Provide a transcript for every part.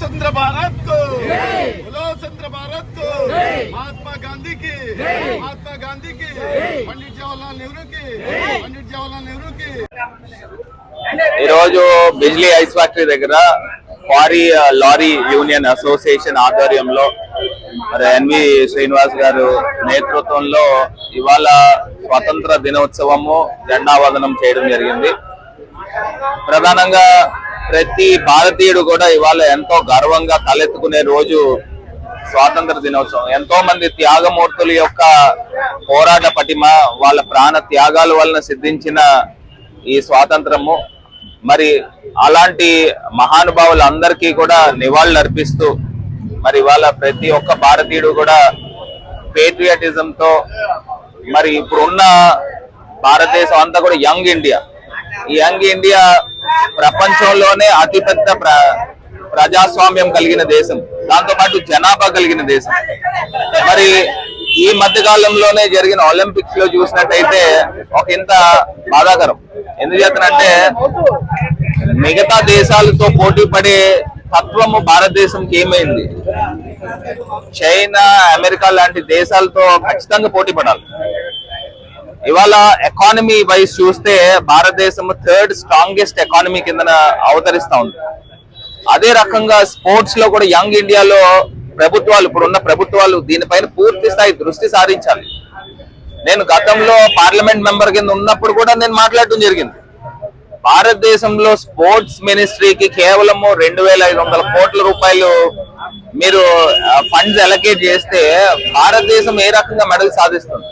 स्वतंत्र भारत को बोलो स्वतंत्र भारत को महात्मा गांधी की महात्मा गांधी की पंडित जवाहरलाल नेहरू की पंडित जवाहरलाल नेहरू की ఈ రోజు బిజ్లీ ఐస్ ఫ్యాక్టరీ దగ్గర క్వారీ ఆ, లారీ యూనియన్ అసోసియేషన్ ఆధ్వర్యంలో మరి ఎన్వి శ్రీనివాస్ గారు నేతృత్వంలో ఇవాళ స్వతంత్ర దినోత్సవము జెండా వందనం చేయడం జరిగింది ప్రధానంగా ప్రతి భారతీయుడు కూడా ఇవాళ ఎంతో గర్వంగా తలెత్తుకునే రోజు స్వాతంత్ర దినోత్సవం. ఎంతో మంది త్యాగమూర్తుల యొక్క పోరాట పటిమ వాళ్ళ ప్రాణ త్యాగాల వలన సిద్ధించిన ఈ స్వాతంత్రము. మరి అలాంటి మహానుభావులందరికీ కూడా నివాళులు అర్పిస్తూ మరి ఇవాళ ప్రతి ఒక్క భారతీయుడు కూడా patriotism మరి ఇప్పుడున్న భారతదేశం అంతా కూడా యంగ్ ఇండియా. ఈ యంగ్ ఇండియా ప్రపంచంలోనే అతిపెద్ద ప్ర ప్రజాస్వామ్యం కలిగిన దేశం. దాంతో పాటు జనాభా కలిగిన దేశం. మరి ఈ మధ్యకాలంలోనే జరిగిన ఒలింపిక్స్లో చూసినట్టయితే ఒక ఇంత బాధాకరం. ఎందుచేతనంటే మిగతా దేశాలతో పోటీ పడే తత్వము భారతదేశంకి ఏమైంది? చైనా అమెరికా లాంటి దేశాలతో ఖచ్చితంగా పోటీ పడాలి. ఇవాళ ఎకానమీ వైజ్ చూస్తే భారతదేశం థర్డ్ స్ట్రాంగెస్ట్ ఎకానమీ కింద అవతరిస్తా ఉంది. అదే రకంగా స్పోర్ట్స్లో కూడా యంగ్ ఇండియాలో ప్రభుత్వాలు ఇప్పుడున్న ప్రభుత్వాలు దీనిపైన పూర్తి స్థాయి దృష్టి సారించాలి. నేను గతంలో పార్లమెంట్ మెంబర్ కింద ఉన్నప్పుడు కూడా నేను మాట్లాడటం జరిగింది. భారతదేశంలో స్పోర్ట్స్ మినిస్ట్రీకి కేవలము రెండు వేల ఐదు వందల కోట్ల రూపాయలు మీరు ఫండ్స్ అలకేట్ చేస్తే భారతదేశం ఏ రకంగా మెడల్ సాధిస్తుంది?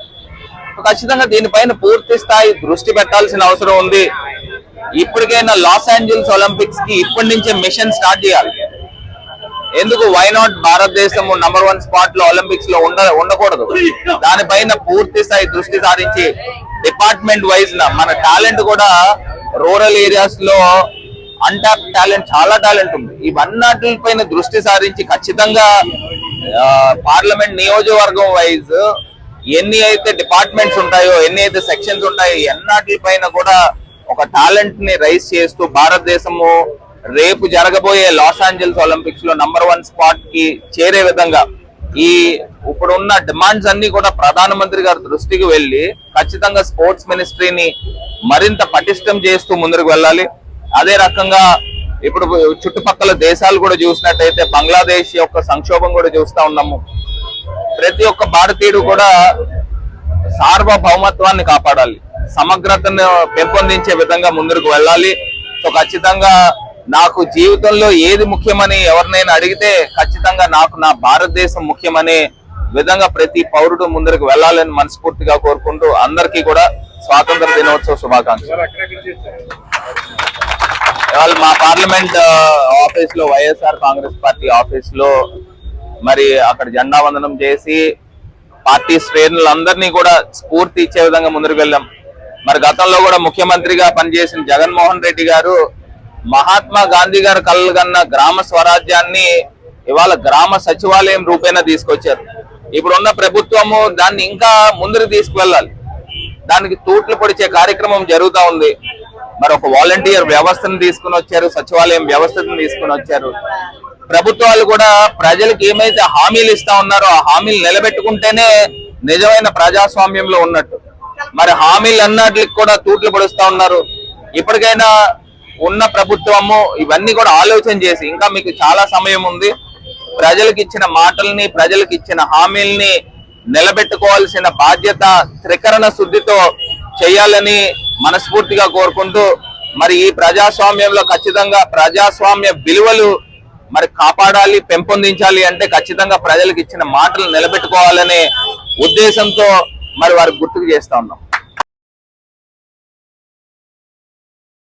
ఖచ్చితంగా దీనిపైన పూర్తి స్థాయి దృష్టి పెట్టాల్సిన అవసరం ఉంది. ఇప్పటికైనా లాస్ ఏంజల్స్ ఒలింపిక్స్కి ఇప్పటి నుంచే మిషన్ స్టార్ట్ చేయాలి. ఎందుకు? Why not Bharatadesam number one స్పాట్లో ఒలింపిక్స్లో ఉండ ఉండకూడదు. దానిపైన పూర్తి స్థాయి దృష్టి సారించి డిపార్ట్మెంట్ వైజ్ మన టాలెంట్ కూడా రూరల్ ఏరియాస్లో అన్టాప్ టాలెంట్ చాలా టాలెంట్ ఉంది. ఇవన్నిటిపైన దృష్టి సారించి ఖచ్చితంగా పార్లమెంట్ నియోజకవర్గం వైజ్ ఎన్ని అయితే డిపార్ట్మెంట్స్ ఉంటాయో ఎన్ని అయితే సెక్షన్స్ ఉంటాయో ఎన్నటిపైన కూడా ఒక టాలెంట్ని రైజ్ చేస్తూ భారతదేశము రేపు జరగబోయే లాస్ ఏంజల్స్ ఒలింపిక్స్లో నంబర్ వన్ స్పాట్కి చేరే విధంగా ఈ ఇప్పుడున్న డిమాండ్స్ అన్ని కూడా ప్రధానమంత్రి గారి దృష్టికి వెళ్ళి ఖచ్చితంగా స్పోర్ట్స్ మినిస్ట్రీని మరింత పటిష్టం చేస్తూ ముందుకు వెళ్ళాలి. అదే రకంగా ఇప్పుడు చుట్టుపక్కల దేశాలు కూడా చూసినట్టయితే బంగ్లాదేశ్ యొక్క సంక్షోభం కూడా చూస్తూ ఉన్నాము. ప్రతి ఒక్క భారతీయుడు కూడా సార్వభౌమత్వాన్ని కాపాడాలి. సమగ్రతను పెంపొందించే విధంగా ముందుకు వెళ్ళాలి. సో ఖచ్చితంగా నాకు జీవితంలో ఏది ముఖ్యమని ఎవరినైనా అడిగితే ఖచ్చితంగా నాకు నా భారతదేశం ముఖ్యమనే విధంగా ప్రతి పౌరుడు ముందరకు వెళ్ళాలని మనస్ఫూర్తిగా కోరుకుంటూ అందరికీ కూడా స్వాతంత్ర దినోత్సవ శుభాకాంక్షలు. మా పార్లమెంట్ ఆఫీస్లో వైఎస్ఆర్ కాంగ్రెస్ పార్టీ ఆఫీస్లో మరి అక్కడ జెండా వందనం చేసి పార్టీ శ్రేణులందరినీ కూడా స్ఫూర్తి ఇచ్చే విధంగా ముందుకు వెళ్ళాం. మరి గతంలో కూడా ముఖ్యమంత్రిగా పనిచేసిన జగన్మోహన్ రెడ్డి గారు మహాత్మా గాంధీ గారు కలగన్న గ్రామ స్వరాజ్యాన్ని ఇవాళ గ్రామ సచివాలయం రూపేణా తీసుకొచ్చారు. ఇప్పుడున్న ప్రభుత్వము దాన్ని ఇంకా ముందుకు తీసుకువెళ్ళాలి. దానికి తూట్లు పొడిచే కార్యక్రమం జరుగుతా ఉంది. మరి ఒక వాలంటీర్ వ్యవస్థను తీసుకుని వచ్చారు సచివాలయం వ్యవస్థను తీసుకుని వచ్చారు. ప్రభుత్వాలు కూడా ప్రజలకు ఏమైతే హామీలు ఇస్తా ఉన్నారో ఆ హామీలు నిలబెట్టుకుంటేనే నిజమైన ప్రజాస్వామ్యంలో ఉన్నట్టు. మరి హామీలు అన్నట్లకి కూడా తూట్లు పడుస్తా ఉన్నారు. ఇప్పటికైనా ఉన్న ప్రభుత్వము ఇవన్నీ కూడా ఆలోచన చేసి ఇంకా మీకు చాలా సమయం ఉంది ప్రజలకు ఇచ్చిన మాటల్ని ప్రజలకు ఇచ్చిన హామీల్ని నిలబెట్టుకోవాల్సిన బాధ్యత త్రికరణ శుద్ధితో చేయాలని మనస్ఫూర్తిగా కోరుకుంటూ మరి ఈ ప్రజాస్వామ్యంలో ఖచ్చితంగా ప్రజాస్వామ్య విలువలు మరి కాపాడాలి పెంపొందించాలి అంటే ఖచ్చితంగా ప్రజలకు ఇచ్చిన మాటలు నిలబెట్టుకోవాలనే ఉద్దేశంతో మరి వారికి గుర్తుకు చేస్తా ఉన్నాం.